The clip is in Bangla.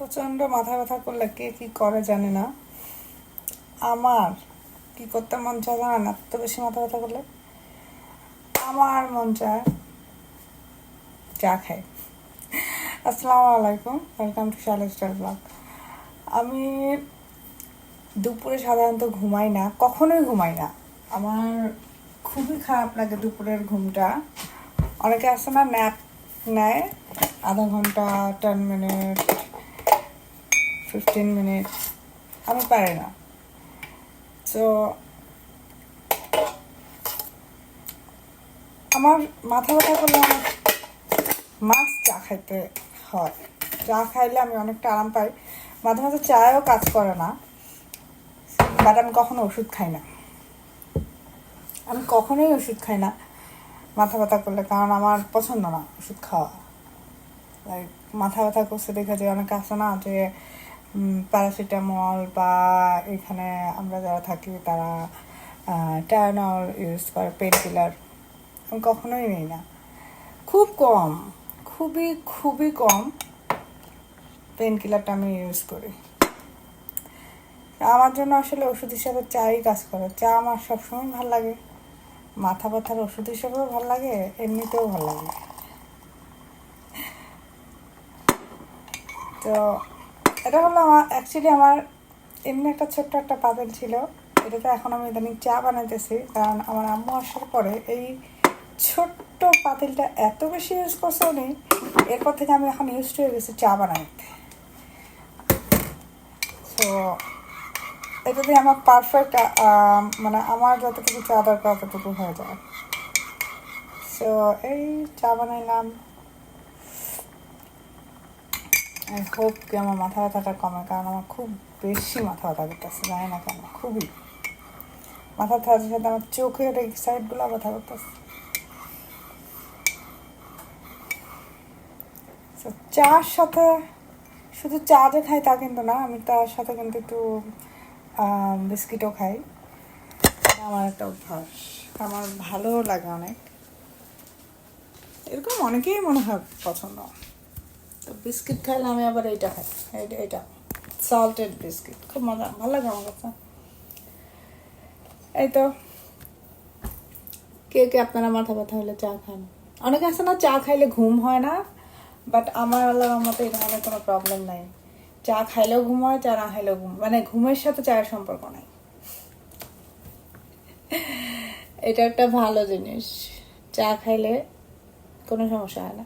প্রচণ্ড মাথা ব্যথা করলে কে কি করে জানে না? আমার কি করতে মন চায় জানেন? এত বেশি মাথা ব্যথা করলে? আমার মন চায় চা খাই। আসসালামু আলাইকুম ওয়েলকাম টু শালা স্টার ব্লগ আমি দুপুরে সাধারণত ঘুমাই না, কখনোই ঘুমাই না। আমার খুবই খারাপ লাগে দুপুরের ঘুমটা। অনেকে আছে না ন্যাপ নেয়, আধা ঘণ্টা টেন মিনিট ফিফটিন মিনিট আমি পারি না। তো আমার মাথা ব্যথা করলে আমার মাছ চা খাইতে হয়। চা খাইলে আমি অনেকটা আরাম পাই। মাঝে মাঝে চায়ও কাজ করে না। বাট আমি কখনো ওষুধ খাই না। আমি কখনোই ওষুধ খাই না মাথা ব্যথা করলে, কারণ আমার পছন্দ না ওষুধ খাওয়া। লাইক মাথা ব্যথা করছে দেখে যে অনেকে আছে না যে প্যারাসিটামল বা এখানে আমরা যারা থাকি তারা টায়ানল ইউজ করে পেন কিলার আমি কখনোই নিই না। খুব কম, খুবই খুবই কম পেন কিলারটা আমি ইউজ করি। আমার জন্য আসলে ওষুধ হিসাবে চাই কাজ করে। চা আমার সবসময় ভালো লাগে। মাথা ব্যথার ওষুধ হিসাবেও ভালো লাগে, এমনিতেও ভালো লাগে। তো এটা হলো আমার অ্যাকচুয়ালি আমার এমনি একটা ছোট্ট একটা পাতিল ছিল। এটাতে এখন আমি ইদানিং চা বানাইতেছি, কারণ আমার আম্মু আসার পরে এই ছোট্ট পাতিলটা এত বেশি ইউজ করছে উনি, এরপর থেকে আমি এখন ইউজ হয়ে গেছি চা বানাইতে। তো এটা দিয়ে আমার পারফেক্ট মানে আমার যতটুকু চা দরকার ততটুকু হয়ে যায়। সো এই চা বানাইলাম। আই হোপ কি আমার মাথা ব্যথাটা কমে, কারণ আমার খুব বেশি মাথা ব্যথা করতেছে, জানি না কেন, খুবই। মাথা ব্যথার সাথে আমার চোখের এই সাইডগুলো ব্যথা করতেছে। চার সাথে, শুধু চা যে খাই তা কিন্তু না, আমি তার সাথে কিন্তু একটু বিস্কিটও খাই। আমার একটা অভ্যাস, আমার ভালো লাগে অনেক। এরকম অনেকেই মনে হয় পছন্দ। বিস্কিট খাইলে আমি আবার এইটা খাই। এইটা এটা সল্টেড বিস্কিট খুব মজা। ভালো লাগে আমার কাছে। এই তো। কে কে আপনারা মাথা ব্যথা হলে চা খান? অনেকে আছে না, চা খাইলে ঘুম হয় না বাট আমার আল্লাহর মতো এই ধরনের কোনো প্রবলেম নাই। চা খাইলেও ঘুম হয়, চা না খাইলেও ঘুম মানে ঘুমের সাথে চায়ের সম্পর্ক নাই। এটা একটা ভালো জিনিস। চা খাইলে কোনো সমস্যা হয় না।